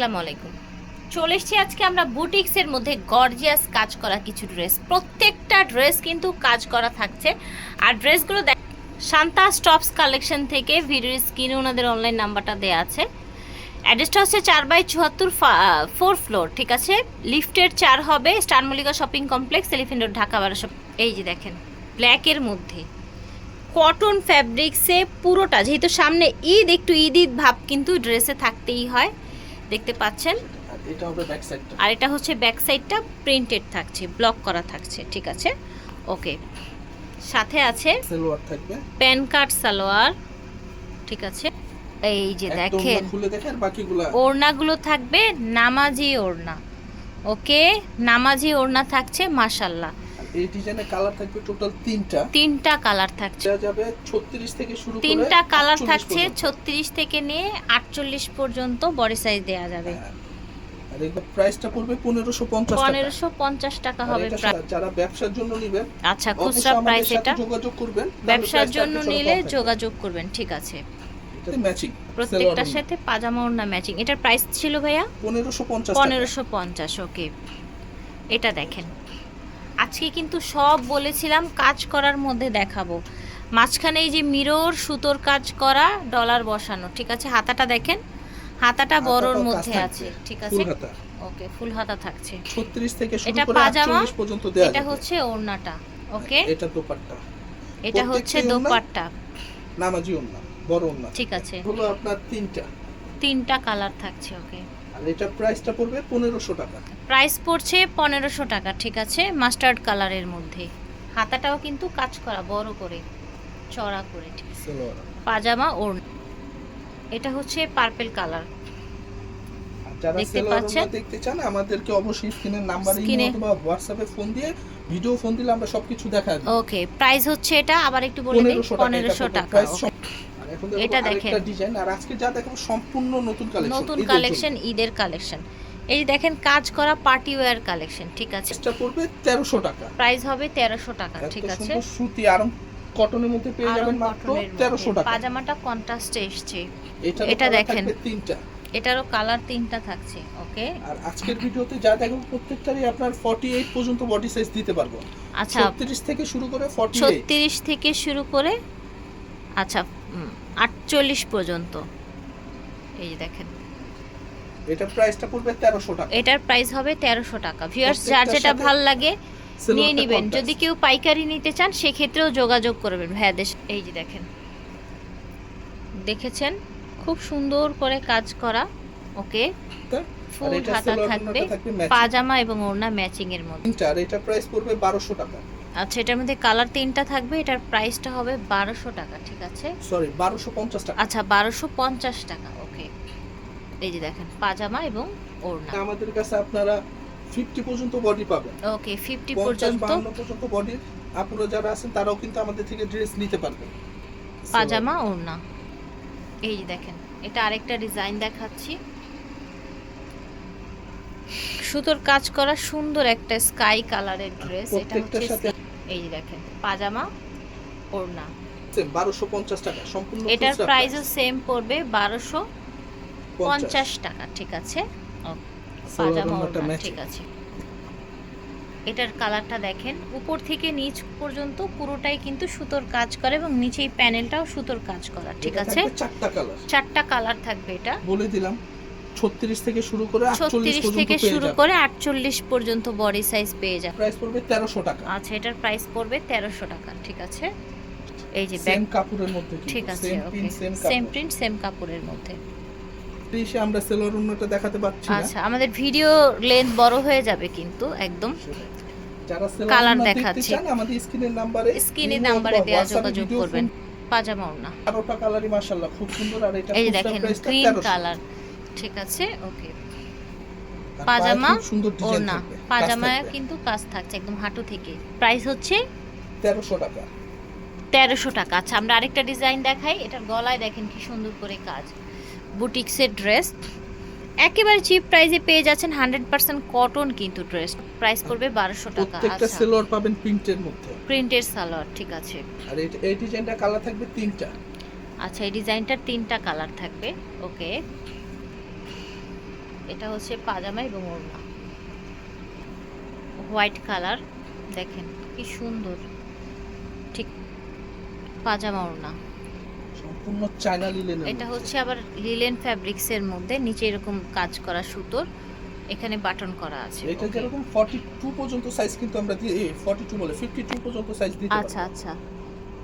আসসালামু আলাইকুম। চলে এসেছি আজকে আমরা বুটিক্সের মধ্যে গর্জিয়াস কাজ করা কিছু ড্রেস। প্রত্যেকটা ড্রেস কিন্তু কাজ করা থাকছে। আর ড্রেসগুলো দেখ শান্তা স্টপস কালেকশন থেকে ভিডিওর স্ক্রিনে ওনাদের অনলাইন নাম্বারটা দেওয়া আছে। অ্যাড্রেসটা হচ্ছে চার বাই চুয়াত্তর ফোর ফ্লোর ঠিক আছে? লিফটের চার হবে star Mallika shopping complex elephant road Dhaka বারোশো এই যে দেখেন ব্ল্যাকের মধ্যে। কটন ফ্যাব্রিক্সে পুরোটা, যেহেতু সামনে ঈদ, একটু ঈদ ঈদ ভাব কিন্তু ড্রেসে থাকতেই হয়। দেখতে পাচ্ছেন। আর এটা হচ্ছে ব্যাক সাইডটা প্রিন্টেড থাকছে ব্লক করা থাকছে ঠিক আছে? ওকে সাথে আছে সেলোয়ার থাকবে। প্যান কার্ড সালোয়ার ঠিক আছে? এই যে দেখেন। ওড়নাগুলো থাকবে নামাজি ওড়না। ওকে নামাজি ওড়না থাকছে মাশাল্লাহ। আর এই ডিজাইনের কালার থাকবে টোটাল তিনটা। তিনটা কালার থাকছে। যাবে 36 থেকে শুরু করে তিনটা কালার থাকছে পর্যন্ত। ছত্রিশ থেকে নিয়ে আটচল্লিশ পর্যন্ত বডি সাইজ দেওয়া যাবে। হ্যাঁ। আর এটার প্রাইসটা পড়বে 1550 টাকা। পনেরোশো পঞ্চাশ টাকা হবে যারা ব্যবসার জন্য নেবেন আচ্ছা খুচরা প্রাইস এটা। যোগাযোগ করবেন ব্যবসার জন্য নিলে যোগাযোগ করবেন ঠিক আছে। ম্যাচিং প্রত্যেকটার সাথে পাজামা ওড়না ম্যাচিং এটার প্রাইস ছিল ভাইয়া? 1550 টাকা। পনেরোশো পঞ্চাশ ওকে এটা দেখেন। আজকে কিন্তু সব বলেছিলাম কাজ করার মধ্যে দেখাবো। মাঝখানে এই যে মিরর সুতোর কাজ করা ডলার বসানো ঠিক আছে? হাতাটা দেখেন? হাতাটা বড়র মধ্যে আছে ঠিক আছে? ওকে ফুল হাতা থাকছে। 36 থেকে শুরু করে পাজামা, 48 পর্যন্ত দেওয়া এটা হচ্ছে ওড়নাটা ওকে? এটা দোপাট্টা। এটা হচ্ছে ওড়না? দোপাট্টা। নামাজি ওন্না বড় ওন্না ঠিক আছে। হলো আপনার তিনটা। তিনটা কালার থাকছে ওকে। আর এটা প্রাইসটা পড়বে পনেরোশো টাকা। প্রাইস পড়ছে পনেরোশো টাকা ঠিক আছে? মাস্টার্ড কালারের মধ্যে। হাতাটাও কিন্তু কাজ করা বড় করে চড়া করে ঠিক পাজামা ওড়না। এটা হচ্ছে পার্পেল কালার যারা দেখতে পাচ্ছেন? দেখতে চান আমাদেরকে অবশ্যই স্ক্রিনের নাম্বারে। অথবা হোয়াটসঅ্যাপে ফোন দিয়ে ভিডিও ফোন দিলে আমরা সবকিছু দেখা ওকে প্রাইস হচ্ছে এটা আবার একটু বলে দিই পনেরোশো টাকা এটা দেখেন। ডিজাইন আর আজকে যা দেখাবো সম্পূর্ণ নতুন কালেকশন নতুন কালেকশন ঈদের কালেকশন এই দেখেন কাজ করা পার্টি ওয়্যার কালেকশন ঠিক আছে? এটা পড়বে তেরোশো টাকা। প্রাইস হবে তেরোশো টাকা ঠিক আছে? সুতি আরাম কটনের মধ্যে পেয়ে যাবেন মাত্র কটনের মধ্যে। তেরোশো টাকা। পাজামাটা কন্ট্রাস্টে এসছে। এটা দেখেন। তিনটা। এটারও কালার তিনটা থাকছে ওকে আর আজকের ভিডিওতে যা দেখাবো প্রত্যেকটারই আপনার 48 পর্যন্ত বডি সাইজ দিতে পারব। আচ্ছা। 36 থেকে শুরু করে 48 ছত্রিশ থেকে শুরু করে আচ্ছা আটচল্লিশ পর্যন্ত। এই যে দেখেন। এটা প্রাইসটা পড়বে 1300 টাকা। এটার প্রাইস হবে টাকা। ভিউয়ার্স যার যেটা ভালো লাগে নিয়ে নেবেন। যদি কেউ পাইকারি নিতে চান সেক্ষেত্রেও যোগাযোগ করবেন। ভাইয়াদের সাথে। এই যে দেখেন। দেখেছেন? খুব সুন্দর করে কাজ করা। ওকে? ফুল হাতা থাকবে। পাজামা এবং ওড়না ম্যাচিং এর মধ্যে। এটা প্রাইস পড়বে 1200 টাকা। আচ্ছা এটার মধ্যে কালার তিনটা থাকবে এটার প্রাইসটা হবে বারোশো টাকা ঠিক আছে? সরি 1250 টাকা। আচ্ছা বারোশো পঞ্চাশ টাকা ওকে এই যে দেখেন পাজামা এবং ওড়না। আমাদের কাছে আপনারা 50 পর্যন্ত বডি পাবেন। ওকে ফিফটি পর্যন্ত। 52 পর্যন্ত বডির আপুরা যারা আছেন তারাও কিন্তু আমাদের থেকে ড্রেস নিতে পারবেন। পাজামা ওড়না। এই যে দেখেন এটা আরেকটা ডিজাইন দেখাচ্ছি। সুতোর কাজ করা সুন্দর একটা স্কাই কালারের ড্রেস এটা হচ্ছে এই দেখেন পাজামা ওড়না। টাকা সম্পূর্ণ এটার প্রাইসও সেম পড়বে বারোশো পঞ্চাশ। টাকা ঠিক আছে? পাজামা ওড়না ঠিক আছে। এটার কালারটা দেখেন উপর থেকে নিচ পর্যন্ত পুরোটাই কিন্তু সুতোর কাজ করে এবং নিচে এই প্যানেলটাও সুতোর কাজ করা ঠিক আছে? চারটা কালার। চারটা কালার থাকবে এটা। বলে দিলাম 36 থেকে শুরু করে 48 ছত্রিশ পর্যন্ত থেকে শুরু করে আটচল্লিশ পর্যন্ত বডি সাইজ পেয়ে যাবে। প্রাইস পড়বে 1300 টাকা। আচ্ছা এটার প্রাইস পড়বে তেরোশো টাকা ঠিক আছে? এই যে সেম কাপড়ের মধ্যে ঠিক আছে same okay same same print same কাপড়ের মধ্যে। আমরা ওন্নাটা দেখাতে পাচ্ছি না। আচ্ছা আমাদের ভিডিও লেন্থ বড় হয়ে যাবে কিন্তু একদম। যারা ওন্না দেখাচ্ছি। আমাদের স্ক্রিনের নাম্বারে স্ক্রিনে নাম্বারে দেওয়া যোগাযোগ করবেন। পাজামা ওড়না। কালারই মাশাআল্লাহ খুব সুন্দর। আর এটা এই দেখেন গ্রিন কালার ঠিক আছে ওকে। পাজামা ওড়না। পাজামায় কিন্তু কাজ থাকছে একদম হাঁটু থেকে। প্রাইস হচ্ছে 1300 টাকা। তেরোশো টাকা। আচ্ছা আমরা আরেকটা ডিজাইন দেখাই। এটার গলায় দেখেন কি সুন্দর করে কাজ। বুটিক্সের ড্রেস একেবারে চিপ প্রাইসে পেয়ে যাচ্ছেন হান্ড্রেড পার্সেন্ট কটন কিন্তু ড্রেস প্রাইস পড়বে বারোশো টাকা। প্রত্যেকটা আচ্ছা। সেলোয়ার পাবেন প্রিন্টের মধ্যে। প্রিন্টের সালোয়ার ঠিক আছে। আর এই ডিজাইনটা কালার থাকবে তিনটা। আচ্ছা এই ডিজাইনটার তিনটা কালার থাকবে। ওকে এটা হচ্ছে পাজামা এবং ওড়না। হোয়াইট কালার দেখেন কি সুন্দর। ঠিক পাজামা ওড়না। সম্পূর্ণ চায়না লিলেন এটা হচ্ছে আবার লিলেন ফ্যাব্রিক্সের মধ্যে নিচে এরকম কাজ করা সুতোর এখানে বাটন করা আছে। এটা যেরকম 42 পর্যন্ত সাইজ কিন্তু আমরা দিয়ে 42 বলে 52 পর্যন্ত সাইজ দিতে আচ্ছা আচ্ছা।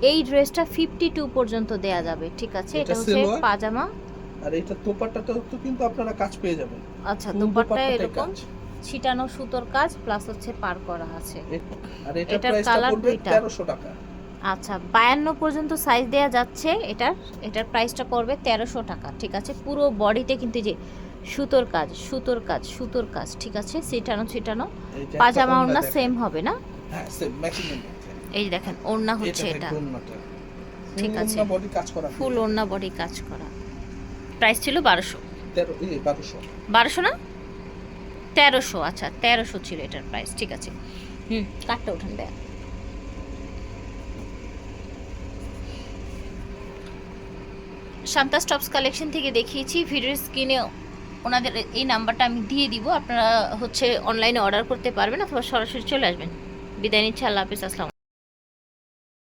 এই ড্রেসটা ফিফটি টু পর্যন্ত দেয়া যাবে ঠিক আছে? এটা হচ্ছে পাজামা আর এটা দোপাট্টাটাও তো কিন্তু আপনারা কাজ পেয়ে যাবেন। আচ্ছা ফুল এরকম ছিটানো সুতোর কাজ প্লাস হচ্ছে পার করা আছে। আর এটা প্রাইসটা পড়বে দুইটা। 1300 টাকা। আচ্ছা বায়ান্ন পর্যন্ত সাইজ দেয়া যাচ্ছে এটার। এটার প্রাইসটা পড়বে তেরোশো টাকা ঠিক আছে? পুরো বডিতে কিন্তু যে সুতোর কাজ সুতোর কাজ সুতোর কাজ ঠিক আছে? ছিটানো ছিটানো। পাজামা ওড়না সেম হবে না? হ্যাঁ এই দেখেন ওড়না হচ্ছে এটা। ঠিক আছে। ফুল ওড়না বডি কাজ করা। প্রাইস ছিল বারোশো। 13 এই 1200 বারোশো না? তেরোশো আচ্ছা তেরোশো ছিল এটার প্রাইস ঠিক আছে। হুম কাঠটা উঠান দেয় শান্তা স্টপস কালেকশন থেকে দেখিয়েছি ভিডিও স্ক্রিনে ওনাদের এই নাম্বারটা আমি দিয়ে দিব আপনারা হচ্ছে অনলাইনে অর্ডার করতে পারবেন অথবা সরাসরি চলে আসবেন। বিদায় নিচ্ছে আল্লাহ হাফিজ আসসালাম